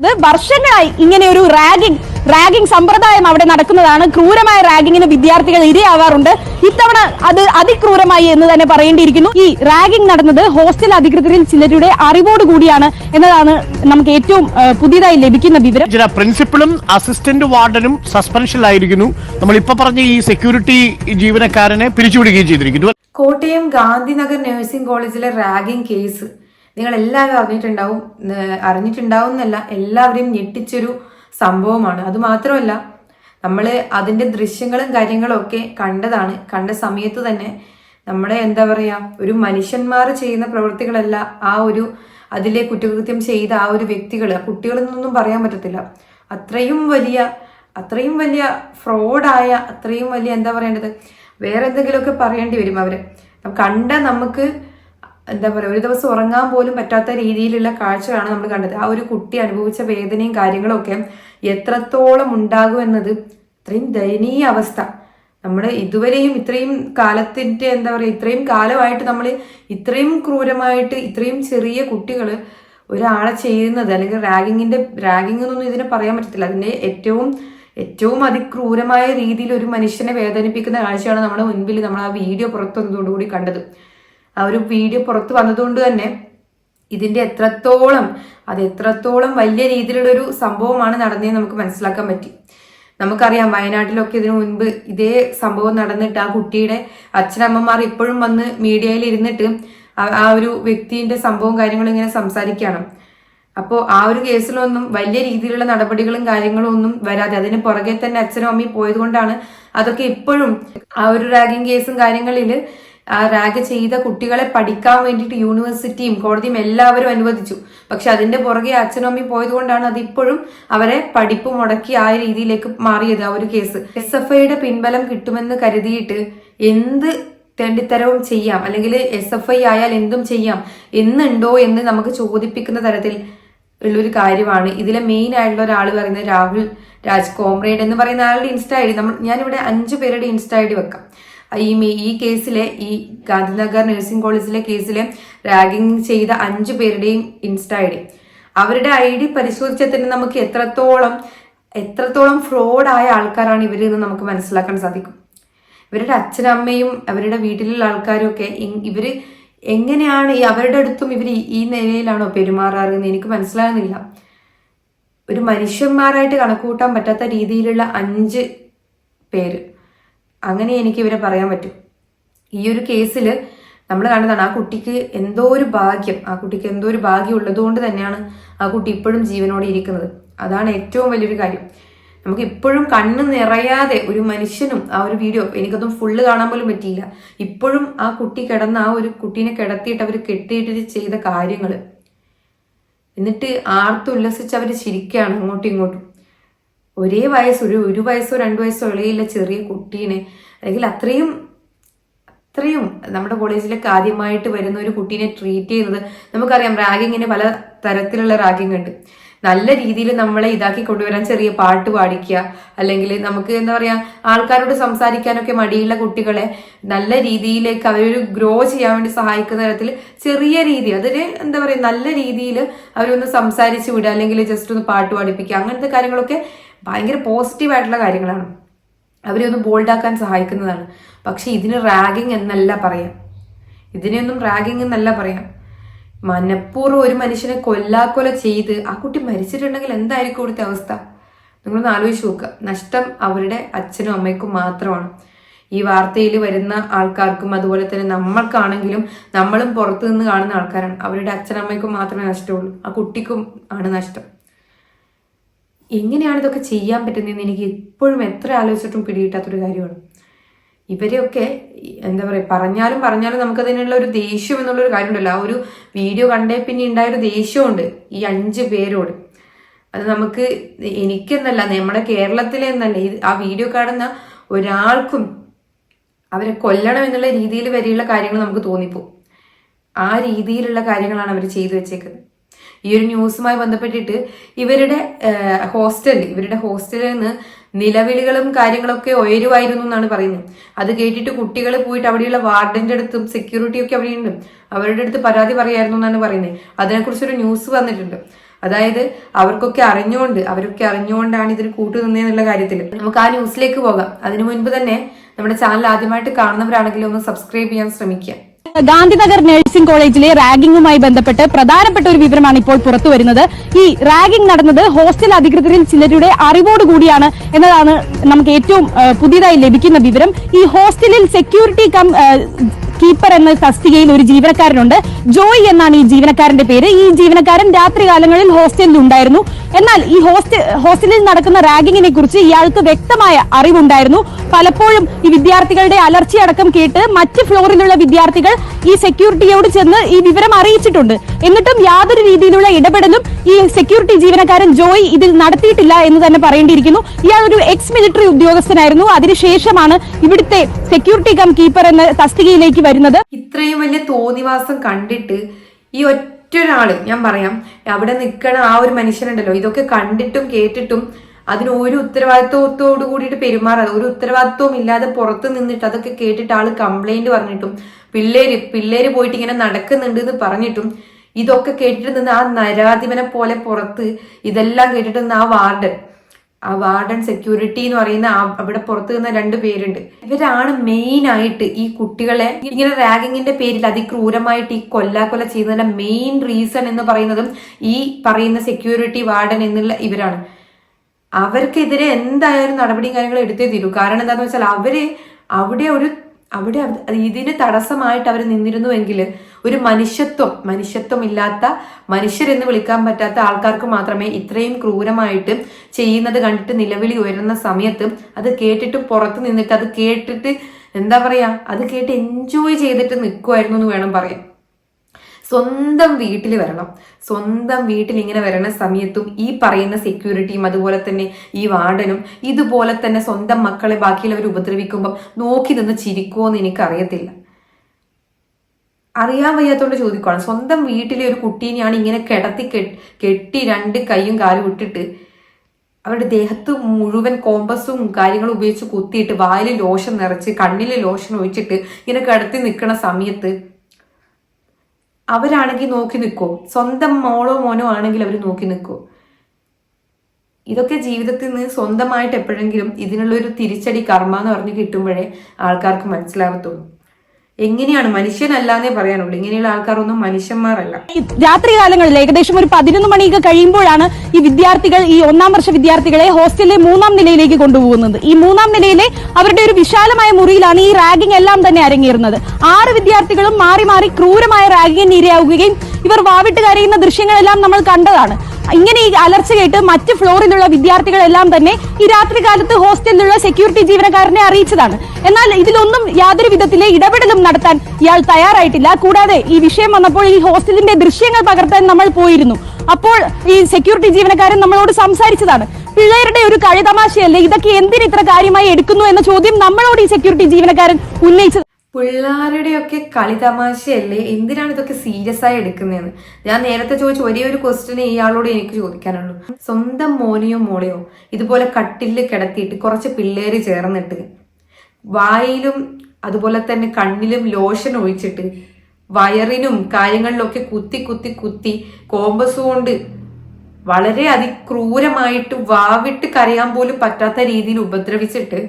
ഇത് വർഷങ്ങളായി ഇങ്ങനെ ഒരു റാഗിംഗ് റാഗിംഗ് സമ്പ്രദായം അവിടെ നടക്കുന്നതാണ്. ക്രൂരമായ റാഗിങ്ങിന് വിദ്യാർത്ഥികൾ ഇരയാവാറുണ്ട്. ഇത്തവണ അത് അതിക്രൂരമായി എന്ന് തന്നെ പറയേണ്ടിയിരിക്കുന്നു. ഈ റാഗിംഗ് നടന്നത് ഹോസ്റ്റൽ അധികൃതരിൽ ചിലരുടെ അറിവോട് കൂടിയാണ് എന്നതാണ് നമുക്ക് ഏറ്റവും പുതിയതായി ലഭിക്കുന്ന വിവരം. ചില പ്രിൻസിപ്പളും അസിസ്റ്റന്റ് വാർഡനും സസ്പെൻഷനിലായിരിക്കുന്നു. നമ്മൾ ഇപ്പൊ പറഞ്ഞ ഈ സെക്യൂരിറ്റി ജീവനക്കാരനെ പിരിച്ചുവിടുകയും ചെയ്തിരിക്കുന്നു. കോട്ടയം ഗാന്ധിനഗർ നഴ്സിംഗ് കോളേജിലെ റാഗിംഗ് കേസ് നിങ്ങൾ എല്ലാവരും അറിഞ്ഞിട്ടുണ്ടാവും അറിഞ്ഞിട്ടുണ്ടാവും എന്നല്ല എല്ലാവരെയും ഞെട്ടിച്ചൊരു സംഭവമാണ്. അത് മാത്രമല്ല നമ്മൾ അതിന്റെ ദൃശ്യങ്ങളും കാര്യങ്ങളും ഒക്കെ കണ്ടതാണ്. കണ്ട സമയത്ത് തന്നെ നമ്മളെ എന്താ പറയുക ഒരു മനുഷ്യന്മാർ ചെയ്യുന്ന പ്രവൃത്തികളല്ല ആ ഒരു അതിലെ കുറ്റകൃത്യം ചെയ്ത ആ ഒരു വ്യക്തികൾ കുട്ടികളെന്നൊന്നും പറയാൻ പറ്റത്തില്ല. അത്രയും വലിയ അത്രയും വലിയ ഫ്രോഡായ അത്രയും വലിയ എന്താ പറയേണ്ടത്? വേറെ എന്തെങ്കിലുമൊക്കെ പറയേണ്ടി വരും അവർ കണ്ട നമുക്ക് എന്താ പറയുക ഒരു ദിവസം ഉറങ്ങാൻ പോലും പറ്റാത്ത രീതിയിലുള്ള കാഴ്ചയാണ് നമ്മൾ കണ്ടത്. ആ ഒരു കുട്ടി അനുഭവിച്ച വേദനയും കാര്യങ്ങളും ഒക്കെ എത്രത്തോളം ഉണ്ടാകും എന്നത് ഇത്രയും ദയനീയ അവസ്ഥ. നമ്മൾ ഇതുവരെയും ഇത്രയും കാലത്തിന്റെ എന്താ പറയുക ഇത്രയും കാലമായിട്ട് നമ്മൾ ഇത്രയും ക്രൂരമായിട്ട് ഇത്രയും ചെറിയ കുട്ടികൾ ഒരാളെ ചെയ്യുന്നത് അല്ലെങ്കിൽ റാഗിങ്ങിന്റെ റാഗിംഗ് എന്നൊന്നും ഇതിനെ പറയാൻ പറ്റത്തില്ല. അതിന്റെ ഏറ്റവും ഏറ്റവും അതിക്രൂരമായ രീതിയിൽ ഒരു മനുഷ്യനെ വേദനിപ്പിക്കുന്ന കാഴ്ചയാണ് നമ്മുടെ മുൻപിൽ നമ്മൾ ആ വീഡിയോ പുറത്തു വന്നതോടുകൂടി കണ്ടത്. ആ ഒരു വീഡിയോ പുറത്തു വന്നതുകൊണ്ട് തന്നെ ഇതിന്റെ എത്രത്തോളം അത് എത്രത്തോളം വലിയ രീതിയിലുള്ള ഒരു സംഭവമാണ് നടന്നതെന്ന് നമുക്ക് മനസ്സിലാക്കാൻ പറ്റി. നമുക്കറിയാം വയനാട്ടിലൊക്കെ ഇതിനു മുൻപ് ഇതേ സംഭവം നടന്നിട്ട് ആ കുട്ടിയുടെ അച്ഛനമ്മമാർ ഇപ്പോഴും വന്ന് മീഡിയയിൽ ഇരുന്നിട്ട് ആ- ഒരു വ്യക്തിന്റെ സംഭവവും കാര്യങ്ങളും ഇങ്ങനെ സംസാരിക്കുകയാണ്. അപ്പോൾ ആ ഒരു കേസിലൊന്നും വലിയ രീതിയിലുള്ള നടപടികളും കാര്യങ്ങളും ഒന്നും വരാതെ അതിന് പുറകെ തന്നെ അച്ഛനും അമ്മയും പോയതുകൊണ്ടാണ് അതൊക്കെ ഇപ്പോഴും ആ ഒരു റാഗിങ് കേസും കാര്യങ്ങളിൽ ആ റാഗ് ചെയ്ത കുട്ടികളെ പഠിക്കാൻ വേണ്ടിയിട്ട് യൂണിവേഴ്സിറ്റിയും കോടതിയും എല്ലാവരും അനുവദിച്ചു. പക്ഷെ അതിന്റെ പുറകെ അച്ഛനും അമ്മയും പോയതുകൊണ്ടാണ് അത് ഇപ്പോഴും അവരെ പഠിപ്പ് മുടക്കി ആ രീതിയിലേക്ക് മാറിയത് ആ ഒരു കേസ്. എസ് എഫ് ഐയുടെ പിൻബലം കിട്ടുമെന്ന് കരുതിയിട്ട് എന്ത് തെണ്ടിത്തരവും ചെയ്യാം? അല്ലെങ്കിൽ എസ് എഫ് ഐ ആയാൽ എന്തും ചെയ്യാം? എന്നുണ്ടോ എന്ന് നമുക്ക് ചോദിപ്പിക്കുന്ന തരത്തിൽ ഉള്ളൊരു കാര്യമാണ്. ഇതിലെ മെയിൻ ആയിട്ടുള്ള ഒരാൾ പറയുന്നത് രാഹുൽ രാജ് കോമ്രേഡ് എന്ന് പറയുന്ന ആളുടെ ഇൻസ്റ്റ ഐ ഡി. നമ്മൾ ഞാനിവിടെ അഞ്ചു പേരുടെ ഇൻസ്റ്റ ഐ ഡി വെക്കാം. ഈ ഈ കേസിലെ ഈ ഗാന്ധിനഗർ നഴ്സിംഗ് കോളേജിലെ കേസിലെ റാഗിംഗ് ചെയ്ത അഞ്ചു പേരുടെയും ഇൻസ്റ്റ ഐ ഡി. അവരുടെ ഐ ഡി പരിശോധിച്ചാൽ തന്നെ നമുക്ക് എത്രത്തോളം എത്രത്തോളം ഫ്രോഡായ ആൾക്കാരാണ് ഇവർ എന്ന് നമുക്ക് മനസ്സിലാക്കാൻ സാധിക്കും. ഇവരുടെ അച്ഛനമ്മയും അവരുടെ വീട്ടിലുള്ള ആൾക്കാരും ഒക്കെ ഇവർ എങ്ങനെയാണ് അവരുടെ അടുത്തും ഇവർ ഈ നിലയിലാണോ പെരുമാറാറ് എന്ന് എനിക്ക് മനസ്സിലാകുന്നില്ല. ഒരു മനുഷ്യന്മാരായിട്ട് കണക്കുകൂട്ടാൻ പറ്റാത്ത രീതിയിലുള്ള അഞ്ച് പേര്. അങ്ങനെ എനിക്ക് ഇവരെ പറയാൻ പറ്റും. ഈ ഒരു കേസിൽ നമ്മൾ കണ്ടതാണ് ആ കുട്ടിക്ക് എന്തോ ഒരു ഭാഗ്യം ആ കുട്ടിക്ക് എന്തോ ഒരു ഭാഗ്യം ഉള്ളതുകൊണ്ട് തന്നെയാണ് ആ കുട്ടി ഇപ്പോഴും ജീവനോടെ ഇരിക്കുന്നത്. അതാണ് ഏറ്റവും വലിയൊരു കാര്യം. നമുക്ക് ഇപ്പോഴും കണ്ണ് നിറയാതെ ഒരു മനുഷ്യനും ആ ഒരു വീഡിയോ എനിക്കതും ഫുള്ള് കാണാൻ പോലും പറ്റിയില്ല. ഇപ്പോഴും ആ കുട്ടി കിടന്ന ആ ഒരു കുട്ടീനെ കിടത്തിയിട്ട് അവർ കെട്ടിയിട്ട് ചെയ്ത കാര്യങ്ങൾ എന്നിട്ട് ആർത്തുല്ലസിച്ച് അവർ ചിരിക്കുകയാണ് അങ്ങോട്ടും ഇങ്ങോട്ടും. ഒരേ വയസ്സ് ഒരു ഒരു വയസ്സോ രണ്ടു വയസ്സോ ഇളയില്ല ചെറിയ കുട്ടീനെ. അല്ലെങ്കിൽ അത്രയും അത്രയും നമ്മുടെ കോളേജിലേക്ക് ആദ്യമായിട്ട് വരുന്ന ഒരു കുട്ടീനെ ട്രീറ്റ് ചെയ്യുന്നത് നമുക്കറിയാം റാഗിങ്ങിന് പല തരത്തിലുള്ള റാഗിങ് ഉണ്ട് നല്ല രീതിയിൽ നമ്മളെ ഇതാക്കി കൊണ്ടുവരാൻ ചെറിയ പാട്ട് പാടിക്കുക. അല്ലെങ്കിൽ നമുക്ക് എന്താ പറയാ ആൾക്കാരോട് സംസാരിക്കാനൊക്കെ മടിയുള്ള കുട്ടികളെ നല്ല രീതിയിലേക്ക് അവരൊരു ഗ്രോ ചെയ്യാൻ വേണ്ടി സഹായിക്കുന്ന തരത്തിൽ ചെറിയ രീതി അതിന് എന്താ പറയാ നല്ല രീതിയിൽ അവരൊന്ന് സംസാരിച്ച് വിടുക. അല്ലെങ്കിൽ ജസ്റ്റ് ഒന്ന് പാട്ട് പാടിപ്പിക്കുക. അങ്ങനത്തെ കാര്യങ്ങളൊക്കെ ഭയങ്കര പോസിറ്റീവ് ആയിട്ടുള്ള കാര്യങ്ങളാണ്. അവരെ ഒന്ന് ബോൾഡാക്കാൻ സഹായിക്കുന്നതാണ്. പക്ഷെ ഇതിന് റാഗിങ് എന്നല്ല പറയാം. ഇതിനെയൊന്നും റാഗിങ് എന്നല്ല പറയാം. മനഃപൂർവം ഒരു മനുഷ്യനെ കൊല്ലാക്കൊല ചെയ്ത് ആ കുട്ടി മരിച്ചിട്ടുണ്ടെങ്കിൽ എന്തായിരിക്കും ഇവിടുത്തെ അവസ്ഥ? നിങ്ങളൊന്ന് ആലോചിച്ച് നോക്കുക. നഷ്ടം അവരുടെ അച്ഛനും അമ്മയ്ക്കും മാത്രമാണ്. ഈ വാർത്തയിൽ വരുന്ന ആൾക്കാർക്കും അതുപോലെ തന്നെ നമ്മൾക്കാണെങ്കിലും നമ്മളും പുറത്തു നിന്ന് കാണുന്ന ആൾക്കാരാണ്. അവരുടെ അച്ഛനമ്മയ്ക്കും മാത്രമേ നഷ്ടമുള്ളൂ. ആ കുട്ടിക്കും ആണ് നഷ്ടം. എങ്ങനെയാണ് ഇതൊക്കെ ചെയ്യാൻ പറ്റുന്നതെന്ന് എനിക്ക് ഇപ്പോഴും എത്ര ആലോചിച്ചിട്ടും പിടികിട്ടാത്തൊരു കാര്യമാണ്. ഇവരെയൊക്കെ എന്താ പറയുക പറഞ്ഞാലും പറഞ്ഞാലും നമുക്കതിനുള്ള ഒരു ദേഷ്യം എന്നുള്ളൊരു കാര്യമുണ്ടല്ലോ. ആ ഒരു വീഡിയോ കണ്ടേ പിന്നെ ഉണ്ടായൊരു ദേഷ്യമുണ്ട് ഈ അഞ്ച് പേരോട്. അത് നമുക്ക് എനിക്കെന്നല്ല നമ്മുടെ കേരളത്തിലെ എന്നല്ല ആ വീഡിയോ കാണുന്ന ഒരാൾക്കും അവരെ കൊല്ലണം എന്നുള്ള രീതിയിൽ വരെയുള്ള കാര്യങ്ങൾ നമുക്ക് തോന്നിപ്പോ ആ രീതിയിലുള്ള കാര്യങ്ങളാണ് അവർ ചെയ്തു വെച്ചേക്കുന്നത്. ഈ ഒരു ന്യൂസുമായി ബന്ധപ്പെട്ടിട്ട് ഇവരുടെ ഹോസ്റ്റൽ ഇവരുടെ ഹോസ്റ്റലിൽ നിന്ന് നിലവിളികളും കാര്യങ്ങളൊക്കെ ഉയരുമായിരുന്നു എന്നാണ് പറയുന്നത്. അത് കേട്ടിട്ട് കുട്ടികൾ പോയിട്ട് അവിടെയുള്ള വാർഡന്റെ അടുത്തും സെക്യൂരിറ്റി ഒക്കെ അവിടെ ഉണ്ട് അവരുടെ അടുത്ത് പരാതി പറയായിരുന്നു എന്നാണ് പറയുന്നത്. അതിനെക്കുറിച്ചൊരു ന്യൂസ് വന്നിട്ടുണ്ട്. അതായത് അവർക്കൊക്കെ അറിഞ്ഞുകൊണ്ട് അവരൊക്കെ അറിഞ്ഞുകൊണ്ടാണ് ഇതിന് കൂട്ടുനിന്നെന്നുള്ള കാര്യത്തിൽ നമുക്ക് ആ ന്യൂസിലേക്ക് പോകാം. അതിനു മുൻപ് തന്നെ നമ്മുടെ ചാനൽ ആദ്യമായിട്ട് കാണുന്നവരാണെങ്കിലും ഒന്ന് സബ്സ്ക്രൈബ് ചെയ്യാൻ ശ്രമിക്കുക. ഗാന്ധിനഗർ നഴ്സിംഗ് കോളേജിലെ റാഗിംഗുമായി ബന്ധപ്പെട്ട് പ്രധാനപ്പെട്ട ഒരു വിവരമാണ് ഇപ്പോൾ പുറത്തുവരുന്നത് ഈ റാഗിംഗ് നടന്നത് ഹോസ്റ്റൽ അധികൃതരിൽ ചിലരുടെ അറിവോടുകൂടിയാണ് എന്നതാണ് നമുക്ക് ഏറ്റവും പുതിയതായി ലഭിക്കുന്ന വിവരം. ഈ ഹോസ്റ്റലിൽ സെക്യൂരിറ്റി കം കീപ്പർ എന്ന തസ്തികയിൽ ഒരു ജീവനക്കാരനുണ്ട്. ജോയ് എന്നാണ് ഈ ജീവനക്കാരന്റെ പേര്. ഈ ജീവനക്കാരൻ രാത്രികാലങ്ങളിൽ ഹോസ്റ്റലിൽ ഉണ്ടായിരുന്നു. എന്നാൽ ഈ ഹോസ്റ്റൽ ഹോസ്റ്റലിൽ നടക്കുന്ന റാഗിങ്ങിനെ കുറിച്ച് ഇയാൾക്ക് വ്യക്തമായ അറിവുണ്ടായിരുന്നു. പലപ്പോഴും ഈ വിദ്യാർത്ഥികളുടെ അലർച്ചയടക്കം കേട്ട് മറ്റ് ഫ്ലോറിലുള്ള വിദ്യാർത്ഥികൾ ഈ സെക്യൂരിറ്റിയോട് ചെന്ന് ഈ വിവരം അറിയിച്ചിട്ടുണ്ട്. എന്നിട്ടും യാതൊരു രീതിയിലുള്ള ഇടപെടലും ഈ സെക്യൂരിറ്റി ജീവനക്കാരൻ ജോയ് ഇതിൽ നടത്തിയിട്ടില്ല എന്ന് തന്നെ പറയേണ്ടിയിരിക്കുന്നു. ഇയാൾ ഒരു എക്സ് മിലിറ്ററി ഉദ്യോഗസ്ഥനായിരുന്നു. അതിനുശേഷമാണ് ഇവിടുത്തെ സെക്യൂരിറ്റി കം കീപ്പർ എന്ന തസ്തികയിലേക്ക് വരുന്നത്. ഇത്രയും വലിയ തോന്നിവാസം കണ്ടിട്ട് ഈ ഒറ്റൊരാൾ ഞാൻ പറയാം അവിടെ നിൽക്കണ ആ ഒരു മനുഷ്യനുണ്ടല്ലോ. ഇതൊക്കെ കണ്ടിട്ടും കേട്ടിട്ടും അതിന് ഒരു ഉത്തരവാദിത്വത്തോട് കൂടിയിട്ട് പെരുമാറാതെ ഒരു ഉത്തരവാദിത്വം ഇല്ലാതെ പുറത്ത് നിന്നിട്ട് അതൊക്കെ കേട്ടിട്ട് ആൾ കംപ്ലൈന്റ് പറഞ്ഞിട്ടും പിള്ളേര് പിള്ളേര് പോയിട്ട് ഇങ്ങനെ നടക്കുന്നുണ്ട് എന്ന് പറഞ്ഞിട്ടും ഇതൊക്കെ കേട്ടിട്ട് നിന്ന് ആ നരാധിപനെ പോലെ പുറത്ത് ഇതെല്ലാം കേട്ടിട്ട് നിന്ന് ആ വാർഡൻ ആ വാർഡൻ സെക്യൂരിറ്റി എന്ന് പറയുന്ന അവിടെ പുറത്തു നിന്ന രണ്ട് പേരുണ്ട്. ഇവരാണ് മെയിൻ ആയിട്ട് ഈ കുട്ടികളെ ഇങ്ങനെ റാഗിങ്ങിന്റെ പേരിൽ അതിക്രൂരമായിട്ട് ഈ കൊല്ലാക്കൊല ചെയ്യുന്നതിന്റെ മെയിൻ റീസൺ എന്ന് പറയുന്നതും ഈ പറയുന്ന സെക്യൂരിറ്റി വാർഡൻ എന്നുള്ള ഇവരാണ്. അവർക്കെതിരെ എന്തായാലും നടപടിയും കാര്യങ്ങളും എടുത്തേ തീരൂ. കാരണം എന്താണെന്ന് വെച്ചാൽ അവർ അവിടെ ഒരു അവിടെ ഇതിന് തടസ്സമായിട്ട് അവർ നിന്നിരുന്നുവെങ്കിൽ ഒരു മനുഷ്യത്വം മനുഷ്യത്വം ഇല്ലാത്ത മനുഷ്യരെന്ന് വിളിക്കാൻ പറ്റാത്ത ആൾക്കാർക്ക് മാത്രമേ ഇത്രയും ക്രൂരമായിട്ട് ചെയ്യുന്നത് കണ്ടിട്ട് നിലവിളി ഉയരുന്ന സമയത്ത് അത് കേട്ടിട്ട് പുറത്ത് നിന്നിട്ട് അത് കേട്ടിട്ട് എന്താ പറയാ അത് കേട്ട് എൻജോയ് ചെയ്തിട്ട് നിൽക്കുമായിരുന്നു എന്ന് വേണം പറയാൻ. സ്വന്തം വീട്ടിൽ വരണം. സ്വന്തം വീട്ടിൽ ഇങ്ങനെ വരണ സമയത്തും ഈ പറയുന്ന സെക്യൂരിറ്റിയും അതുപോലെ തന്നെ ഈ വാർഡനും ഇതുപോലെ തന്നെ സ്വന്തം മക്കളെ ബാക്കിയുള്ളവർ ഉപദ്രവിക്കുമ്പോൾ നോക്കി നിന്ന് ചിരിക്കുമോ എന്ന് എനിക്കറിയത്തില്ല. അറിയാൻ വയ്യാത്തോണ്ട് ചോദിക്കുവാണ്. സ്വന്തം വീട്ടിലെ ഒരു കുട്ടീനെയാണ് ഇങ്ങനെ കിടത്തി കെട്ടി രണ്ട് കൈയും കാലും ഇട്ടിട്ട് അവരുടെ ദേഹത്ത് മുഴുവൻ കോമ്പസും കാര്യങ്ങളും ഉപയോഗിച്ച് കുത്തിയിട്ട് വായിൽ ലോഷൻ നിറച്ച് കണ്ണിൽ ലോഷൻ ഒഴിച്ചിട്ട് ഇങ്ങനെ കിടത്തി നിൽക്കുന്ന സമയത്ത് അവരാണെങ്കിൽ നോക്കി നിൽക്കോ സ്വന്തം മോളോ മോനോ ആണെങ്കിൽ അവർ നോക്കി നിൽക്കോ ഇതൊക്കെ ജീവിതത്തിൽ നിന്ന് സ്വന്തമായിട്ട് എപ്പോഴെങ്കിലും ഇതിനുള്ളൊരു തിരിച്ചടി കർമ്മ എന്ന് പറഞ്ഞ് കിട്ടുമ്പോഴേ ആൾക്കാർക്ക് മനസ്സിലാകത്തുള്ളൂ. എങ്ങനെയാണ്? മനുഷ്യനല്ലാന്നേ പറയാനുള്ളൂ. ഇങ്ങനെയുള്ള ആൾക്കാരൊന്നും മനുഷ്യന്മാരല്ല. രാത്രി രാത്രികാലങ്ങളിൽ ഏകദേശം ഒരു പതിനൊന്ന് മണിയൊക്കെ കഴിയുമ്പോഴാണ് ഈ വിദ്യാർത്ഥികൾ ഈ ഒന്നാം വർഷ വിദ്യാർത്ഥികളെ ഹോസ്റ്റലിലെ മൂന്നാം നിലയിലേക്ക് കൊണ്ടുപോകുന്നത്. ഈ മൂന്നാം നിലയിലെ അവരുടെ ഒരു വിശാലമായ മുറിയിലാണ് ഈ റാഗിംഗ് എല്ലാം തന്നെ അരങ്ങേറുന്നത്. ആറ് വിദ്യാർത്ഥികളും മാറി മാറി ക്രൂരമായ റാഗിങ്ങിന് ഇരയാവുകയും ഇവർ വാവിട്ട് കരയുന്ന ദൃശ്യങ്ങളെല്ലാം നമ്മൾ കണ്ടതാണ്. ഇങ്ങനെ ഈ അലർച്ച കേട്ട് മറ്റ് ഫ്ലോറിലുള്ള വിദ്യാർത്ഥികളെല്ലാം തന്നെ ഈ രാത്രി കാലത്ത് ഹോസ്റ്റലിലുള്ള സെക്യൂരിറ്റി ജീവനക്കാരനെ അറിയിച്ചതാണ്. എന്നാൽ ഇതിലൊന്നും യാതൊരു വിധത്തിലെ ഇടപെടലും നടത്താൻ ഇയാൾ തയ്യാറായിട്ടില്ല. കൂടാതെ ഈ വിഷയം വന്നപ്പോൾ ഈ ഹോസ്റ്റലിന്റെ ദൃശ്യങ്ങൾ പകർത്താൻ നമ്മൾ പോയിരുന്നു. അപ്പോൾ ഈ സെക്യൂരിറ്റി ജീവനക്കാരൻ നമ്മളോട് സംസാരിച്ചതാണ്. പിള്ളേരുടെ ഒരു കളിതമാശയല്ലേ? ഇതൊക്കെ എന്തിന് ഇത്ര കാര്യമായി എടുക്കുന്നു എന്ന ചോദ്യം നമ്മളോട് ഈ സെക്യൂരിറ്റി ജീവനക്കാരൻ ഉന്നയിച്ചത് പിള്ളേരുടെയൊക്കെ കളി തമാശയല്ലേ? എന്തിനാണ് ഇതൊക്കെ സീരിയസ് ആയി എടുക്കുന്നതെന്ന്? ഞാൻ നേരത്തെ ചോദിച്ച ഒരേ ഒരു ക്വസ്റ്റിനെ ഇയാളോട് എനിക്ക് ചോദിക്കാനുള്ളൂ. സ്വന്തം മോനെയോ മോളെയോ ഇതുപോലെ കട്ടിലിൽ കിടത്തിയിട്ട് കുറച്ച് പിള്ളേര് ചേർന്നിട്ട് വായിലും അതുപോലെ തന്നെ കണ്ണിലും ലോഷൻ ഒഴിച്ചിട്ട് വയറിനും കാര്യങ്ങളിലൊക്കെ കുത്തി കുത്തി കുത്തി കോമ്പസ് കൊണ്ട് വളരെ അതിക്രൂരമായിട്ട് വാവിട്ട് കരയാൻ പോലും പറ്റാത്ത രീതിയിൽ ഉപദ്രവിച്ചിട്ട്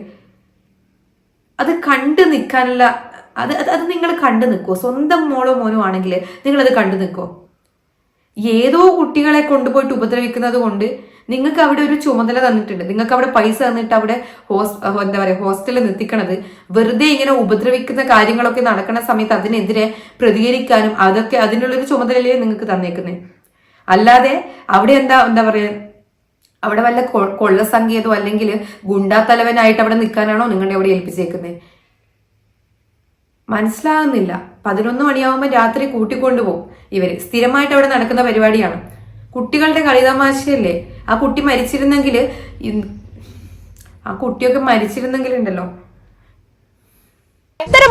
അത് കണ്ടു നിൽക്കാനുള്ള അത് അത് നിങ്ങൾ കണ്ടു നിൽക്കുമോ സ്വന്തം മോളോ മോനോ ആണെങ്കിൽ നിങ്ങളത് കണ്ടു നിൽക്കുമോ ഏതോ കുട്ടികളെ കൊണ്ടുപോയിട്ട് ഉപദ്രവിക്കുന്നത് കൊണ്ട് നിങ്ങൾക്ക് അവിടെ ഒരു ചുമതല തന്നിട്ടുണ്ട്. നിങ്ങൾക്ക് അവിടെ പൈസ തന്നിട്ട് അവിടെ ഹോസ് എന്താ പറയുക ഹോസ്റ്റലിൽ നിർത്തിക്കണത് വെറുതെ ഇങ്ങനെ ഉപദ്രവിക്കുന്ന കാര്യങ്ങളൊക്കെ നടക്കുന്ന സമയത്ത് അതിനെതിരെ പ്രതികരിക്കാനും അതൊക്കെ അതിനുള്ളൊരു ചുമതലയിലേ നിങ്ങൾക്ക് തന്നേക്കുന്നത് അല്ലാതെ അവിടെ എന്താ എന്താ പറയുക അവിടെ വല്ല കൊള്ള സംഗീതോ അല്ലെങ്കിൽ ഗുണ്ടാ തലവനായിട്ട് അവിടെ നിൽക്കാനാണോ നിങ്ങളുടെ അവിടെ ഏൽപ്പിച്ചേക്കുന്നത് മനസ്സിലാകുന്നില്ല. പതിനൊന്ന് മണിയാവുമ്പോൾ രാത്രി കൂട്ടിക്കൊണ്ടുപോകും. ഇവർ സ്ഥിരമായിട്ട് അവിടെ നടക്കുന്ന പരിപാടിയാണ്. കുട്ടികളുടെ കളിതമാശയല്ലേ ആ കുട്ടി മരിച്ചിരുന്നെങ്കിൽ ആ കുട്ടിയൊക്കെ മരിച്ചിരുന്നെങ്കിൽ ഉണ്ടല്ലോ.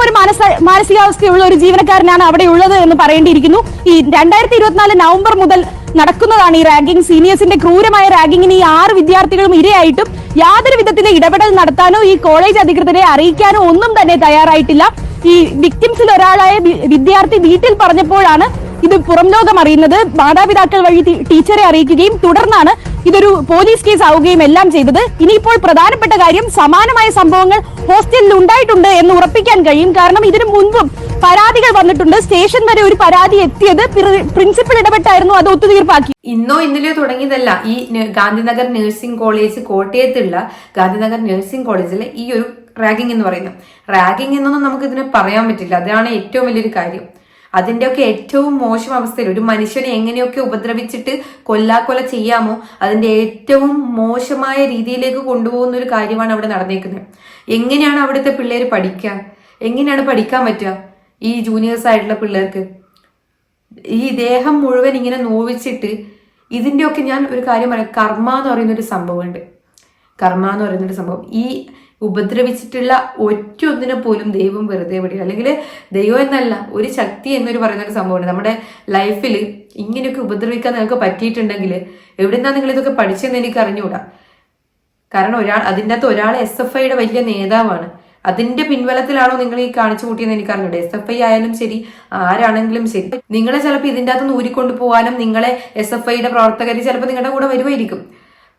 ഒരു മാനസ മാനസികാവസ്ഥയുള്ള ഒരു ജീവനക്കാരനാണ് അവിടെ ഉള്ളത് എന്ന് പറയേണ്ടിയിരിക്കുന്നു. ഈ രണ്ടായിരത്തി ഇരുപത്തിനാല് നവംബർ മുതൽ നടക്കുന്നതാണ് ഈ റാങ്കിങ് സീനിയേഴ്സിന്റെ ക്രൂരമായ റാങ്കിങ്ങിന് ഈ ആറ് വിദ്യാർത്ഥികളും ഇരയായിട്ടും യാതൊരു വിധത്തിലെ ഇടപെടൽ നടത്താനോ ഈ കോളേജ് അധികൃതരെ അറിയിക്കാനോ ഒന്നും തന്നെ തയ്യാറായിട്ടില്ല. ഈ വിക്ടിംസിൽ ഒരാളായ വിദ്യാർത്ഥി വീട്ടിൽ പറഞ്ഞപ്പോഴാണ് ഇത് പുറം ലോകം അറിയുന്നത്. മാതാപിതാക്കൾ വഴി ടീച്ചറെ അറിയിക്കുകയും തുടർന്നാണ് ഇതൊരു പോലീസ് കേസ് ആവുകയും എല്ലാം ചെയ്തത്. ഇനിയിപ്പോൾ പ്രധാനപ്പെട്ട കാര്യം സമാനമായ സംഭവങ്ങൾ ഹോസ്റ്റലിൽ ഉണ്ടായിട്ടുണ്ട് എന്ന് ഉറപ്പിക്കാൻ കഴിയും. കാരണം ഇതിനു മുൻപും പരാതികൾ വന്നിട്ടുണ്ട്. സ്റ്റേഷൻ വരെ ഒരു പരാതി എത്തിയത് പ്രി- പ്രിൻസിപ്പൽ ഇടപെട്ടായിരുന്നു. അത് ഒത്തുതീർപ്പാക്കി. ഇന്നോ ഇന്നലെയോ തുടങ്ങിയതല്ല. ഈ ഗാന്ധിനഗർ നഴ്സിംഗ് കോളേജ് കോട്ടയത്തുള്ള ഗാന്ധിനഗർ നഴ്സിംഗ് കോളേജിലെ ഈ ഒരു റാഗിംഗ് എന്ന് പറയുന്നത്. റാഗിങ് എന്നൊന്നും നമുക്ക് ഇതിനെ പറയാൻ പറ്റില്ല. അതാണ് ഏറ്റവും വലിയൊരു കാര്യം. അതിന്റെയൊക്കെ ഏറ്റവും മോശം അവസ്ഥയിൽ ഒരു മനുഷ്യനെ എങ്ങനെയൊക്കെ ഉപദ്രവിച്ചിട്ട് കൊല്ലാക്കൊല ചെയ്യാമോ അതിന്റെ ഏറ്റവും മോശമായ രീതിയിലേക്ക് കൊണ്ടുപോകുന്ന ഒരു കാര്യമാണ് അവിടെ നടന്നേക്കുന്നത്. എങ്ങനെയാണ് അവിടുത്തെ പിള്ളേർ പഠിക്കുക? എങ്ങനെയാണ് പഠിക്കാൻ പറ്റുക ഈ ജൂനിയേഴ്സ് ആയിട്ടുള്ള പിള്ളേർക്ക്? ഈ ദേഹം മുഴുവൻ ഇങ്ങനെ നോവിച്ചിട്ട് ഇതിന്റെയൊക്കെ ഞാൻ ഒരു കാര്യം പറയാം. കർമ്മ എന്ന് പറയുന്നൊരു സംഭവമുണ്ട്. കർമ്മ എന്ന് പറയുന്നൊരു സംഭവം. ഈ ഉപദ്രവിച്ചിട്ടുള്ള ഒറ്റ ഒന്നിനെ പോലും ദൈവം വെറുതെ വിടില്ല. അല്ലെങ്കിൽ ദൈവം എന്നല്ല ഒരു ശക്തി എന്നൊരു പറയുന്ന ഒരു സംഭവമുണ്ട്. നമ്മുടെ ലൈഫിൽ ഇങ്ങനെയൊക്കെ ഉപദ്രവിക്കാൻ നിങ്ങൾക്ക് പറ്റിയിട്ടുണ്ടെങ്കിൽ എവിടെന്നാ നിങ്ങൾ ഇതൊക്കെ പഠിച്ചെന്ന് എനിക്ക് അറിഞ്ഞുകൂടാ കാരണം ഒരാൾ അതിന്റെ അകത്ത് ഒരാൾ എസ് എഫ് ഐയുടെ വലിയ നേതാവാണ്. അതിന്റെ പിൻബലത്തിലാണോ നിങ്ങൾ ഈ കാണിച്ചു കൂട്ടിയെന്ന് എനിക്ക് അറിഞ്ഞൂടെ എസ് എഫ് ഐ ആയാലും ശരി ആരാണെങ്കിലും ശരി. നിങ്ങളെ ചിലപ്പോൾ ഇതിന്റെ അകത്ത് ഊരിക്കൊണ്ട് പോകാനും നിങ്ങളെ എസ് എഫ് ഐയുടെ പ്രവർത്തകർ ചിലപ്പോൾ നിങ്ങളുടെ കൂടെ വരുമായിരിക്കും.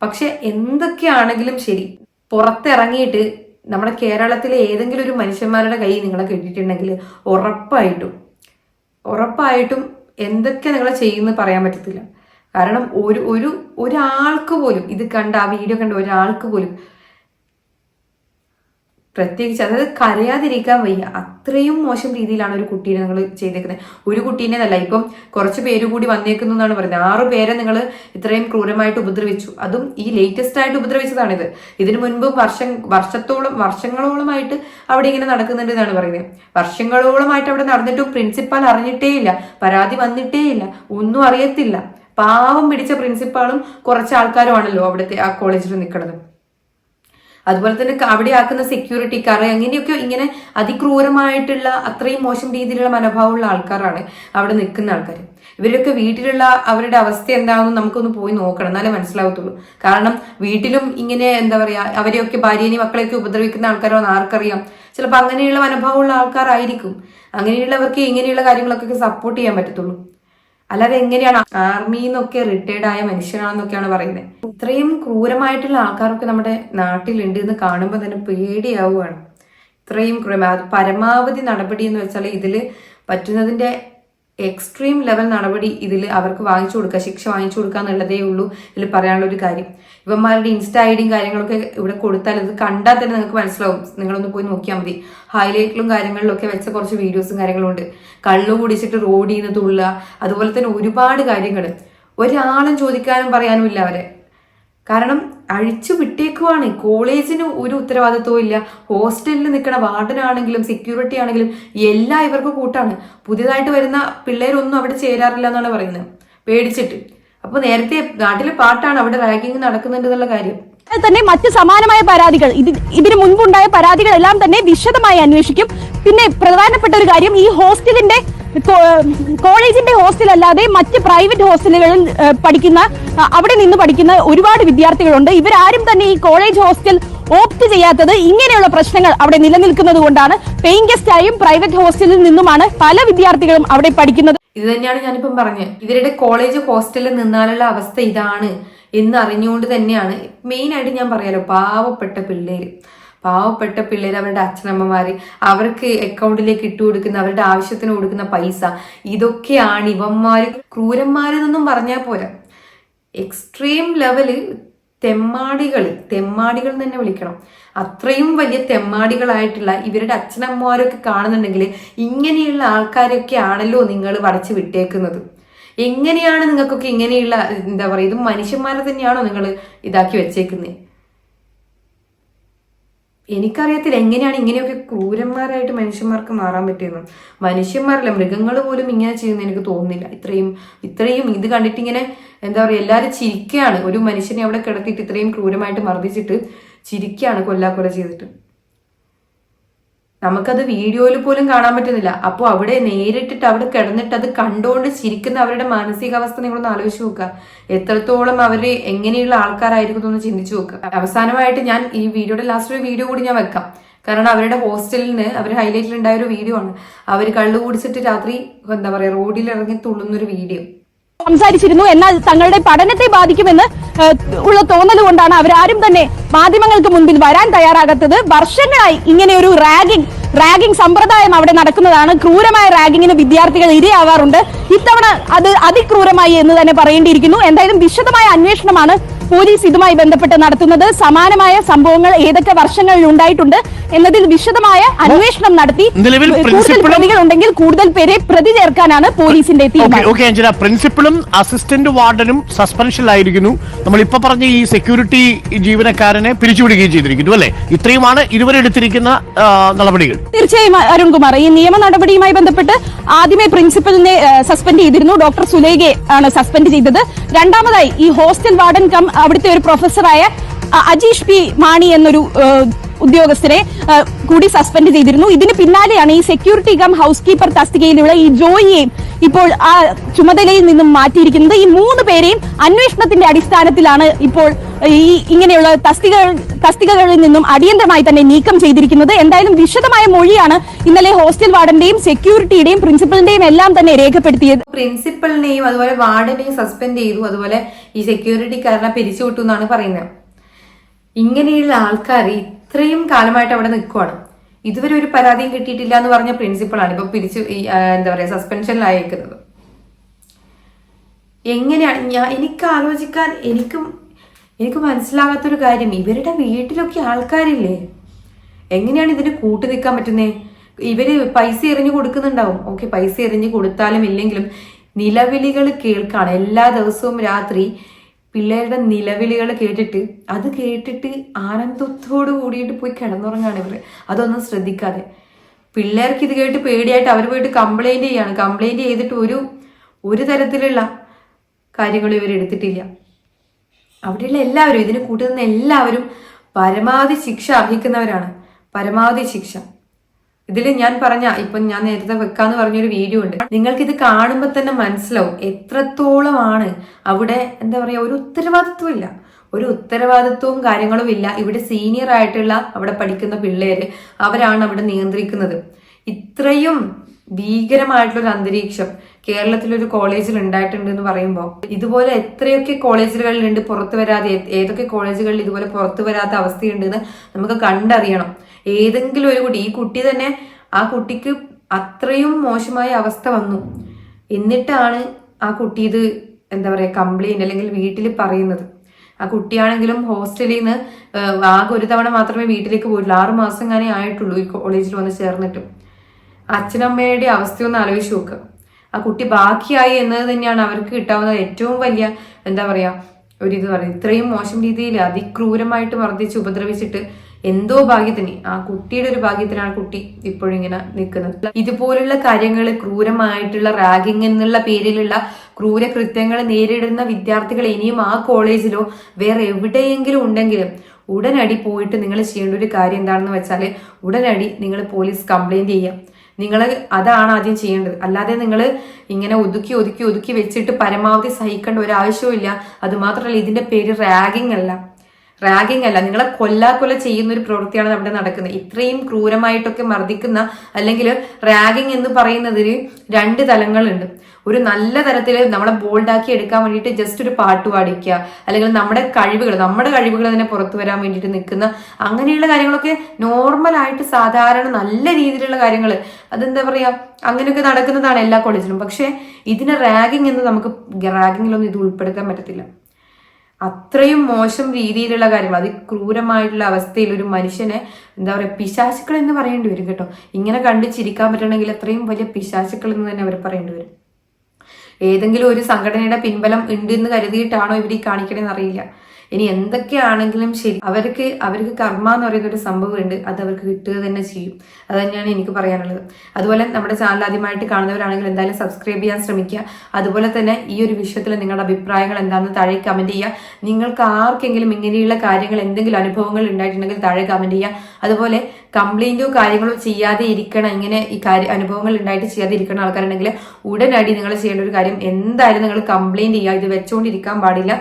പക്ഷെ എന്തൊക്കെയാണെങ്കിലും ശരി പുറത്തിറങ്ങിയിട്ട് നമ്മുടെ കേരളത്തിലെ ഏതെങ്കിലും ഒരു മനുഷ്യന്മാരുടെ കൈ നിങ്ങളെ കിട്ടിയിട്ടുണ്ടെങ്കിൽ ഉറപ്പായിട്ടും ഉറപ്പായിട്ടും എന്തൊക്കെ നിങ്ങൾ ചെയ്യുമെന്ന് പറയാൻ പറ്റത്തില്ല. കാരണം ഒരു ഒരു ഒരാൾക്ക് പോലും ഇത് കണ്ട ആ വീഡിയോ കണ്ട ഒരാൾക്ക് പോലും പ്രത്യേകിച്ച് അതായത് കരയാതിരിക്കാൻ വയ്യ. അത്രയും മോശം രീതിയിലാണ് ഒരു കുട്ടീനെ നിങ്ങൾ ചെയ്തേക്കുന്നത് ഒരു കുട്ടീനെ അല്ല ഇപ്പം കുറച്ച് പേര് കൂടി വന്നേക്കുന്നു എന്നാണ് പറയുന്നത്. ആറു പേരെ നിങ്ങൾ ഇത്രയും ക്രൂരമായിട്ട് ഉപദ്രവിച്ചു. അതും ഈ ലേറ്റസ്റ്റ് ആയിട്ട് ഉപദ്രവിച്ചതാണിത്. ഇതിനു മുൻപ് വർഷം വർഷത്തോളം വർഷങ്ങളോളമായിട്ട് അവിടെ ഇങ്ങനെ നടക്കുന്നുണ്ട് എന്നാണ് പറയുന്നത്. വർഷങ്ങളോളമായിട്ട് അവിടെ നടന്നിട്ടും പ്രിൻസിപ്പാൾ അറിഞ്ഞിട്ടേ ഇല്ല പരാതി വന്നിട്ടേ ഇല്ല ഒന്നും അറിയത്തില്ല. പാവം പിടിച്ച പ്രിൻസിപ്പാളും കുറച്ച് ആൾക്കാരുമാണല്ലോ അവിടുത്തെ ആ കോളേജിൽ നിൽക്കുന്നത് അതുപോലെ തന്നെ അവിടെ ആക്കുന്ന സെക്യൂരിറ്റിക്കാർ അങ്ങനെയൊക്കെ ഇങ്ങനെ അതിക്രൂരമായിട്ടുള്ള അത്രയും മോശം രീതിയിലുള്ള മനോഭാവമുള്ള ആൾക്കാരാണ് അവിടെ നിൽക്കുന്ന ആൾക്കാർ ഇവരൊക്കെ വീട്ടിലുള്ള അവരുടെ അവസ്ഥ എന്താണെന്ന് നമുക്കൊന്ന് പോയി നോക്കണം. എന്നാലേ മനസ്സിലാവത്തുള്ളൂ. കാരണം വീട്ടിലും ഇങ്ങനെ എന്താ പറയാ അവരെയൊക്കെ ഭാര്യനെയും മക്കളെയൊക്കെ ഉപദ്രവിക്കുന്ന ആൾക്കാരോ ആർക്കറിയാം. ചിലപ്പോൾ അങ്ങനെയുള്ള മനോഭാവമുള്ള ആൾക്കാരായിരിക്കും. അങ്ങനെയുള്ളവർക്ക് ഇങ്ങനെയുള്ള കാര്യങ്ങളൊക്കെ സപ്പോർട്ട് ചെയ്യാൻ പറ്റത്തുള്ളൂ. അല്ലാതെ എങ്ങനെയാണ് ആർമിന്നൊക്കെ റിട്ടയർഡ് ആയ മനുഷ്യനാണെന്നൊക്കെയാണ് പറയുന്നത്. ഇത്രയും ക്രൂരമായിട്ടുള്ള ആൾക്കാരൊക്കെ നമ്മുടെ നാട്ടിലുണ്ട് എന്ന് കാണുമ്പോൾ തന്നെ പേടിയാവുകയാണ് ഇത്രയും ക്രൂരം പരമാവധി നടപടി എന്ന് വെച്ചാൽ ഇതിൽ പറ്റുന്നതിന്റെ എക്സ്ട്രീം ലെവൽ നടപടി ഇതിൽ അവർക്ക് വാങ്ങിച്ചു കൊടുക്കുക ശിക്ഷ വാങ്ങിച്ചു കൊടുക്കുക എന്നുള്ളതേ ഉള്ളൂ ഇതിൽ പറയാനുള്ള ഒരു കാര്യം. ഇവന്മാരുടെ ഇൻസ്റ്റ ഐ ഡിയും കാര്യങ്ങളൊക്കെ ഇവിടെ കൊടുത്താൽ ഇത് കണ്ടാൽ തന്നെ നിങ്ങൾക്ക് മനസ്സിലാവും. നിങ്ങളൊന്ന് പോയി നോക്കിയാൽ മതി. ഹൈലൈറ്റിലും കാര്യങ്ങളിലും ഒക്കെ വെച്ച കുറച്ച് വീഡിയോസും കാര്യങ്ങളും ഉണ്ട് കള്ളു കുടിച്ചിട്ട് റോഡിൽ നിന്ന് തുള്ളുക അതുപോലെ തന്നെ ഒരുപാട് കാര്യങ്ങൾ ഒരാളും ചോദിക്കാനും പറയാനും ഇല്ല അവരെ. കാരണം അഴിച്ചു വിട്ടേക്കുവാണ്. കോളേജിന് ഒരു ഉത്തരവാദിത്വവും ഇല്ല. ഹോസ്റ്റലിൽ നിൽക്കുന്ന വാർഡനാണെങ്കിലും സെക്യൂരിറ്റി ആണെങ്കിലും എല്ലാം ഇവർക്ക് കൂട്ടാണ്. പുതിയതായിട്ട് വരുന്ന പിള്ളേരൊന്നും അവിടെ ചേരാറില്ല എന്നാണ് പറയുന്നത്. പേടിച്ചിട്ട്. അപ്പൊ നേരത്തെ നാട്ടിലെ പാട്ടാണ് അവിടെ റാഗിങ് നടക്കുന്നുണ്ട് എന്നുള്ള കാര്യം. തന്നെ മറ്റ് സമാനമായ പരാതികൾ. ഇത് ഇതിനു മുൻപുണ്ടായ പരാതികളെല്ലാം തന്നെ വിശദമായി അന്വേഷിക്കും. പിന്നെ പ്രധാനപ്പെട്ട ഒരു കാര്യം ഈ ഹോസ്റ്റലിന്റെ കോളേജിന്റെ ഹോസ്റ്റൽ അല്ലാതെ മറ്റ് പ്രൈവറ്റ് ഹോസ്റ്റലുകളിൽ പഠിക്കുന്ന അവിടെ നിന്ന് പഠിക്കുന്ന ഒരുപാട് വിദ്യാർത്ഥികളുണ്ട്. ഇവരാരും തന്നെ ഈ കോളേജ് ഹോസ്റ്റൽ ഓപ്റ്റ് ചെയ്യാത്തത് ഇങ്ങനെയുള്ള പ്രശ്നങ്ങൾ അവിടെ നിലനിൽക്കുന്നത് കൊണ്ടാണ്. പെയിങ് ഗസ്റ്റ് ആയും പ്രൈവറ്റ് ഹോസ്റ്റലിൽ നിന്നുമാണ് പല വിദ്യാർത്ഥികളും അവിടെ പഠിക്കുന്നത്. ഇത് തന്നെയാണ് ഞാനിപ്പം പറഞ്ഞത്. ഇവരുടെ കോളേജ് ഹോസ്റ്റലിൽ നിന്നാലുള്ള അവസ്ഥ ഇതാണ് എന്ന് അറിഞ്ഞുകൊണ്ട് തന്നെയാണ് മെയിൻ ആയിട്ട് ഞാൻ പറയാലോ പാവപ്പെട്ട പിള്ളേര്. പാവപ്പെട്ട പിള്ളേർ അവരുടെ അച്ഛനമ്മമാര് അവർക്ക് അക്കൗണ്ടിലേക്ക് ഇട്ടു കൊടുക്കുന്ന അവരുടെ ആവശ്യത്തിന് കൊടുക്കുന്ന പൈസ. ഇതൊക്കെയാണ് ഇവന്മാര് ക്രൂരന്മാരെന്നൊന്നും പറഞ്ഞാൽ പോരാ. എക്സ്ട്രീം ലെവൽ തെമ്മാടികൾ തെമ്മാടികൾ തന്നെ വിളിക്കണം. അത്രയും വലിയ തെമ്മാടികളായിട്ടുള്ള ഇവരുടെ അച്ഛനമ്മമാരൊക്കെ കാണുന്നുണ്ടെങ്കിൽ ഇങ്ങനെയുള്ള ആൾക്കാരൊക്കെ ആണല്ലോ നിങ്ങൾ വടച്ചു വിട്ടേക്കുന്നത്. എങ്ങനെയാണ് നിങ്ങൾക്കൊക്കെ ഇങ്ങനെയുള്ള എന്താ പറയുക ഇത് മനുഷ്യന്മാരെ തന്നെയാണോ നിങ്ങൾ ഇതാക്കി വെച്ചേക്കുന്നത് എനിക്കറിയത്തില്ല എങ്ങനെയാണ് ഇങ്ങനെയൊക്കെ ക്രൂരന്മാരായിട്ട് മനുഷ്യന്മാർക്ക് മാറാൻ പറ്റിയെന്ന്. മനുഷ്യന്മാരല്ല മൃഗങ്ങൾ പോലും ഇങ്ങനെ ചെയ്യുന്ന എനിക്ക് തോന്നുന്നില്ല. ഇത്രയും ഇത്രയും ഇത് കണ്ടിട്ട് ഇങ്ങനെ എന്താ പറയുക എല്ലാവരും ചിരിക്കുകയാണ് ഒരു മനുഷ്യനെ അവിടെ കിടത്തിയിട്ട് ഇത്രയും ക്രൂരമായിട്ട് മർദ്ദിച്ചിട്ട് ചിരിക്കുകയാണ് കൊല്ലാക്കൊല ചെയ്തിട്ട്. നമുക്കത് വീഡിയോയിൽ പോലും കാണാൻ പറ്റുന്നില്ല. അപ്പോൾ അവിടെ നേരിട്ടിട്ട് അവിടെ കിടന്നിട്ട് അത് കണ്ടുകൊണ്ട് ചിരിക്കുന്ന അവരുടെ മാനസികാവസ്ഥ നിങ്ങളൊന്ന് ആലോചിച്ച് നോക്കുക. എത്രത്തോളം അവർ എങ്ങനെയുള്ള ആൾക്കാരായിരിക്കും എന്ന് ചിന്തിച്ചു നോക്കുക. അവസാനമായിട്ട് ഞാൻ ഈ വീഡിയോയുടെ ലാസ്റ്റ് ഒരു വീഡിയോ കൂടി ഞാൻ വെക്കാം. കാരണം അവരുടെ ഹോസ്റ്റലിൽ നിന്ന് അവർ ഹൈലൈറ്റിൽ ഉണ്ടായ ഒരു വീഡിയോ ആണ്. അവർ കള്ളു കുടിച്ചിട്ട് രാത്രി എന്താ പറയാ റോഡിൽ ഇറങ്ങി തുള്ളുന്നൊരു വീഡിയോ. സംസാരിച്ചിരുന്നു. എന്നാൽ തങ്ങളുടെ പഠനത്തെ ബാധിക്കുമെന്ന് ഉള്ള തോന്നൽ കൊണ്ടാണ് അവരാരും തന്നെ മാധ്യമങ്ങൾക്ക് മുൻപിൽ വരാൻ തയ്യാറാകാത്തത്. വർഷങ്ങളായി ഇങ്ങനെ ഒരു റാഗിംഗ് റാഗിംഗ് സമ്പ്രദായം അവിടെ നടക്കുന്നതാണ്. ക്രൂരമായ റാഗിങ്ങിന് വിദ്യാർത്ഥികൾ ഇരയാവാറുണ്ട്. ഇത്തവണ അത് അതിക്രൂരമായി എന്ന് തന്നെ പറയേണ്ടിയിരിക്കുന്നു. എന്തായാലും വിശദമായ അന്വേഷണമാണ് പോലീസ് ഇതുമായി ബന്ധപ്പെട്ട് നടത്തുന്നത് സമാനമായ സംഭവങ്ങൾ ഏതൊക്കെ വർഷങ്ങളിൽ ഉണ്ടായിട്ടുണ്ട് എന്നതിൽ വിശദമായ അന്വേഷണം നടത്തി. കൂടുതൽ പ്രതികൾ ഉണ്ടെങ്കിൽ കൂടുതൽ പേരെ പ്രതി ചേർക്കാനാണ് പോലീസിന്റെ തീരുമാനം. പ്രിൻസിപ്പളും അസിസ്റ്റന്റ് വാർഡനും സസ്പെൻഷനിലായിരിക്കുന്നു നമ്മൾ ഇപ്പൊ പറഞ്ഞ ഈ സെക്യൂരിറ്റി ജീവനക്കാരനെ പിരിച്ചുവിടുകയും ചെയ്തിരിക്കുന്നു അല്ലെ? ഇത്രയുമാണ് ഇതുവരെ എടുത്തിരിക്കുന്ന നടപടികൾ. തീർച്ചയായും അരുൺകുമാർ ഈ നിയമ നടപടിയുമായി ബന്ധപ്പെട്ട് ആദ്യമേ പ്രിൻസിപ്പലിനെ സസ്പെൻഡ് ചെയ്തിരുന്നു. ഡോക്ടർ സുലേഖയെ ആണ് സസ്പെൻഡ് ചെയ്തത്. രണ്ടാമതായി ഈ ഹോസ്റ്റൽ വാർഡൻ കം അവിടുത്തെ ഒരു പ്രൊഫസറായ അജീഷ് പി മാണി എന്നൊരു ഉദ്യോഗസ്ഥരെ കൂടി സസ്പെൻഡ് ചെയ്തിരുന്നു. ഇതിന് പിന്നാലെയാണ് ഈ സെക്യൂരിറ്റി കം ഹൗസ് കീപ്പർ തസ്തികയിലുള്ള ഈ ജോയിയെയും ഇപ്പോൾ ആ ചുമതലയിൽ നിന്നും മാറ്റിയിരിക്കുന്നത്. ഈ മൂന്ന് പേരെയും അന്വേഷണത്തിന്റെ അടിസ്ഥാനത്തിലാണ് ഇപ്പോൾ ഈ ഇങ്ങനെയുള്ള തസ്തികകൾ തസ്തികകളിൽ നിന്നും അടിയന്തരമായി തന്നെ നീക്കം ചെയ്തിരിക്കുന്നത്. എന്തായാലും വിശദമായ മൊഴിയാണ് ഇന്നലെ ഹോസ്റ്റൽ വാർഡന്റെയും സെക്യൂരിറ്റിയുടെയും പ്രിൻസിപ്പലിന്റെയും എല്ലാം തന്നെ രേഖപ്പെടുത്തിയത്. പ്രിൻസിപ്പലിനെയും അതുപോലെ വാർഡിനെയും സസ്പെൻഡ് ചെയ്തു. അതുപോലെ ഈ സെക്യൂരിറ്റിക്കാരനെ പിരിച്ചുവിട്ടു എന്നാണ് പറയുന്നത് ഇങ്ങനെയുള്ള ആൾക്കാർ ഇത്രയും കാലമായിട്ട് അവിടെ നിൽക്കുവാണ്. ഇതുവരെ ഒരു പരാതിയും കിട്ടിയിട്ടില്ല എന്ന് പറഞ്ഞ പ്രിൻസിപ്പളാണ് ഇപ്പൊ പിരിച്ചു എന്താ പറയാ സസ്പെൻഷനിലായേക്കുന്നത് എങ്ങനെയാണ് ഞാൻ എനിക്ക് ആലോചിക്കാൻ എനിക്കും എനിക്ക് മനസ്സിലാകാത്തൊരു കാര്യം ഇവരുടെ വീട്ടിലൊക്കെ ആൾക്കാരില്ലേ? എങ്ങനെയാണ് ഇതിന് കൂട്ടു നിൽക്കാൻ പറ്റുന്നേ? ഇവർ പൈസ എറിഞ്ഞു കൊടുക്കുന്നുണ്ടാവും. ഓക്കെ പൈസ എറിഞ്ഞു കൊടുത്താലും ഇല്ലെങ്കിലും നിലവിളികൾ കേൾക്കാണ്. എല്ലാ ദിവസവും രാത്രി പിള്ളേരുടെ നിലവിളികൾ കേട്ടിട്ട് അത് കേട്ടിട്ട് ആനന്ദത്തോട് കൂടിയിട്ട് പോയി കിടന്നുറങ്ങാണ് ഇവർ അതൊന്നും ശ്രദ്ധിക്കാതെ. പിള്ളേർക്ക് ഇത് കേട്ട് പേടിയായിട്ട് അവർ പോയിട്ട് കംപ്ലൈന്റ് ചെയ്യാണ്. കംപ്ലൈന്റ് ചെയ്തിട്ട് ഒരു ഒരു തരത്തിലുള്ള കാര്യങ്ങളും ഇവർ എടുത്തിട്ടില്ല. അവിടെയുള്ള എല്ലാവരും ഇതിന് കൂട്ടുന്ന എല്ലാവരും പരമാവധി ശിക്ഷ അർഹിക്കുന്നവരാണ്. പരമാവധി ശിക്ഷ. ഇതിൽ ഞാൻ പറഞ്ഞ ഇപ്പൊ ഞാൻ നേരത്തെ വെക്കാന്ന് പറഞ്ഞൊരു വീഡിയോ ഉണ്ട്. നിങ്ങൾക്ക് ഇത് കാണുമ്പോൾ തന്നെ മനസ്സിലാവും എത്രത്തോളമാണ് അവിടെ എന്താ പറയാ ഒരു ഉത്തരവാദിത്വമില്ല. ഒരു ഉത്തരവാദിത്വവും കാര്യങ്ങളും ഇല്ല. ഇവിടെ സീനിയർ ആയിട്ടുള്ള അവിടെ പഠിക്കുന്ന പിള്ളേര് അവരാണ് അവിടെ നിയന്ത്രിക്കുന്നത്. ഇത്രയും ഭീകരമായിട്ടുള്ള ഒരു അന്തരീക്ഷം കേരളത്തിലൊരു കോളേജിൽ ഉണ്ടായിട്ടുണ്ട് എന്ന് പറയുമ്പോൾ ഇതുപോലെ എത്രയൊക്കെ കോളേജുകളിലുണ്ട് പുറത്തു വരാതെ ഏതൊക്കെ കോളേജുകളിൽ ഇതുപോലെ പുറത്തു വരാത്ത അവസ്ഥയുണ്ടെന്ന് നമുക്ക് കണ്ടറിയണം. ഏതെങ്കിലും ഒരു കുട്ടി ഈ കുട്ടി തന്നെ ആ കുട്ടിക്ക് അത്രയും മോശമായ അവസ്ഥ വന്നു. എന്നിട്ടാണ് ആ കുട്ടി ഇത് എന്താ പറയുക കംപ്ലയിന്റ് അല്ലെങ്കിൽ വീട്ടിൽ പറയുന്നത്. ആ കുട്ടിയാണെങ്കിലും ഹോസ്റ്റലിൽ നിന്ന് ആകെ ഒരു തവണ മാത്രമേ വീട്ടിലേക്ക് പോയിട്ടുള്ളൂ. ആറു മാസം അങ്ങനെ ആയിട്ടുള്ളൂ ഈ കോളേജിൽ വന്ന് ചേർന്നിട്ട്. അച്ഛനമ്മയുടെ അവസ്ഥയൊന്ന് ആലോചിച്ച് നോക്കുക ആ കുട്ടി ബാക്കിയായി എന്നത് തന്നെയാണ് അവർക്ക് കിട്ടാവുന്ന ഏറ്റവും വലിയ എന്താ പറയുക ഒരു ഇത് പറയുന്നത്. ഇത്രയും മോശം രീതിയിൽ അതിക്രൂരമായിട്ട് മർദ്ദിച്ച് ഉപദ്രവിച്ചിട്ട് എന്തോ ഭാഗ്യത്തിന്. ആ കുട്ടിയുടെ ഒരു ഭാഗ്യത്തിനാണ് കുട്ടി ഇപ്പോഴും ഇങ്ങനെ നിൽക്കുന്നത്. ഇതുപോലുള്ള കാര്യങ്ങൾ ക്രൂരമായിട്ടുള്ള റാഗിംഗ് എന്നുള്ള പേരിലുള്ള ക്രൂരകൃത്യങ്ങൾ നേരിടുന്ന വിദ്യാർത്ഥികൾ ഇനിയും ആ കോളേജിലോ വേറെ എവിടെയെങ്കിലും ഉണ്ടെങ്കിലും ഉടനടി പോയിട്ട് നിങ്ങൾ ചെയ്യേണ്ട ഒരു കാര്യം എന്താണെന്ന് വെച്ചാൽ ഉടനടി നിങ്ങൾ പോലീസ് കംപ്ലൈന്റ് ചെയ്യാം നിങ്ങൾ അതാണ് ആദ്യം ചെയ്യേണ്ടത്. അല്ലാതെ നിങ്ങൾ ഇങ്ങനെ ഒതുക്കി ഒതുക്കി ഒതുക്കി വെച്ചിട്ട് പരമാവധി സഹിക്കേണ്ട ഒരു ആവശ്യവും അത് മാത്രമല്ല ഇതിന്റെ പേര് റാഗിംഗ് അല്ല. റാഗിങ് അല്ല. നിങ്ങളെ കൊല്ലാക്കൊല ചെയ്യുന്ന ഒരു പ്രവൃത്തിയാണ് അവിടെ നടക്കുന്നത്. ഇത്രയും ക്രൂരമായിട്ടൊക്കെ മർദ്ദിക്കുന്ന അല്ലെങ്കിൽ റാഗിങ് എന്ന് പറയുന്നതിന് രണ്ട് തലങ്ങളുണ്ട്. ഒരു നല്ല തരത്തിൽ നമ്മളെ ബോൾഡാക്കി എടുക്കാൻ വേണ്ടിയിട്ട് ജസ്റ്റ് ഒരു പാട്ട് പാടിക്കുക. അല്ലെങ്കിൽ നമ്മുടെ കഴിവുകൾ നമ്മുടെ കഴിവുകൾ തന്നെ പുറത്തു വരാൻ വേണ്ടിയിട്ട് നിൽക്കുന്ന അങ്ങനെയുള്ള കാര്യങ്ങളൊക്കെ നോർമൽ ആയിട്ട് സാധാരണ നല്ല രീതിയിലുള്ള കാര്യങ്ങൾ. അതെന്താ പറയാ? അങ്ങനെയൊക്കെ നടക്കുന്നതാണ് എല്ലാ കോളേജിലും പക്ഷേ ഇതിനെ റാഗിങ് എന്ന് നമുക്ക് റാഗിങ്ങിലൊന്നും ഇത് ഉൾപ്പെടുത്താൻ പറ്റത്തില്ല. അത്രയും മോശം രീതിയിലുള്ള കാര്യങ്ങൾ അതിക്രൂരമായിട്ടുള്ള അവസ്ഥയിൽ ഒരു മനുഷ്യനെ എന്താ പറയുക പിശാശുക്കൾ എന്ന് പറയേണ്ടി വരും കേട്ടോ. ഇങ്ങനെ കണ്ട് ചിരിക്കാൻ പറ്റണമെങ്കിൽ അത്രയും വലിയ പിശാശുക്കൾ എന്ന് തന്നെ അവർ പറയേണ്ടി വരും. ഏതെങ്കിലും ഒരു സംഘടനയുടെ പിൻബലം ഉണ്ട് എന്ന് കരുതിയിട്ടാണോ ഇവർ ഈ കാണിക്കണമെന്ന് അറിയില്ല. ഇനി എന്തൊക്കെയാണെങ്കിലും ശരി. അവർക്ക് അവർക്ക് കർമ്മ എന്ന് പറയുന്ന ഒരു സംഭവം ഉണ്ട് അത് അവർക്ക് കിട്ടുക തന്നെ ചെയ്യും. അത് തന്നെയാണ് എനിക്ക് പറയാനുള്ളത്. അതുപോലെ നമ്മുടെ ചാനൽ ആദ്യമായിട്ട് കാണുന്നവരാണെങ്കിൽ എന്തായാലും സബ്സ്ക്രൈബ് ചെയ്യാൻ ശ്രമിക്കുക. അതുപോലെ തന്നെ ഈ ഒരു വിഷയത്തിൽ നിങ്ങളുടെ അഭിപ്രായങ്ങൾ എന്താണെന്ന് താഴെ കമന്റ് ചെയ്യുക. നിങ്ങൾക്ക് ആർക്കെങ്കിലും ഇങ്ങനെയുള്ള കാര്യങ്ങൾ എന്തെങ്കിലും അനുഭവങ്ങൾ ഉണ്ടായിട്ടുണ്ടെങ്കിൽ താഴെ കമന്റ് ചെയ്യുക. അതുപോലെ കംപ്ലൈന്റോ കാര്യങ്ങളോ ചെയ്യാതെ ഇരിക്കണം ഇങ്ങനെ ഈ കാര്യ അനുഭവങ്ങൾ ഉണ്ടായിട്ട് ചെയ്യാതെ ഇരിക്കുന്ന ആൾക്കാരുണ്ടെങ്കിൽ ഉടനടി നിങ്ങൾ ചെയ്യേണ്ട ഒരു കാര്യം എന്തായാലും നിങ്ങൾ കംപ്ലൈന്റ് ചെയ്യുക. ഇത് വെച്ചുകൊണ്ടിരിക്കാൻ പാടില്ല.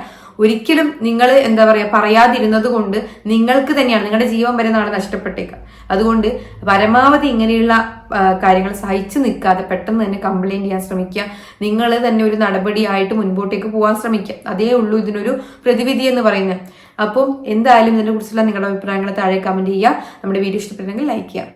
ഒരിക്കലും നിങ്ങൾ എന്താ പറയുക പറയാതിരുന്നത് കൊണ്ട് നിങ്ങൾക്ക് തന്നെയാണ് നിങ്ങളുടെ ജീവൻ വരെ നാളെ നഷ്ടപ്പെട്ടേക്കാം. അതുകൊണ്ട് പരമാവധി ഇങ്ങനെയുള്ള കാര്യങ്ങൾ സഹിച്ചു നിൽക്കാതെ പെട്ടെന്ന് തന്നെ കംപ്ലൈന്റ് ചെയ്യാൻ ശ്രമിക്കുക. നിങ്ങൾ തന്നെ ഒരു നടപടിയായിട്ട് മുൻപോട്ടേക്ക് പോകാൻ ശ്രമിക്കുക. അതേ ഉള്ളൂ ഇതിനൊരു പ്രതിവിധി എന്ന് പറയുന്നത്. അപ്പം എന്തായാലും ഇതിനെ കുറിച്ചുള്ള നിങ്ങളുടെ അഭിപ്രായങ്ങൾ താഴെ കമന്റ് ചെയ്യുക. നമ്മുടെ വീഡിയോ ഇഷ്ടപ്പെട്ടെങ്കിൽ ലൈക്ക് ചെയ്യുക.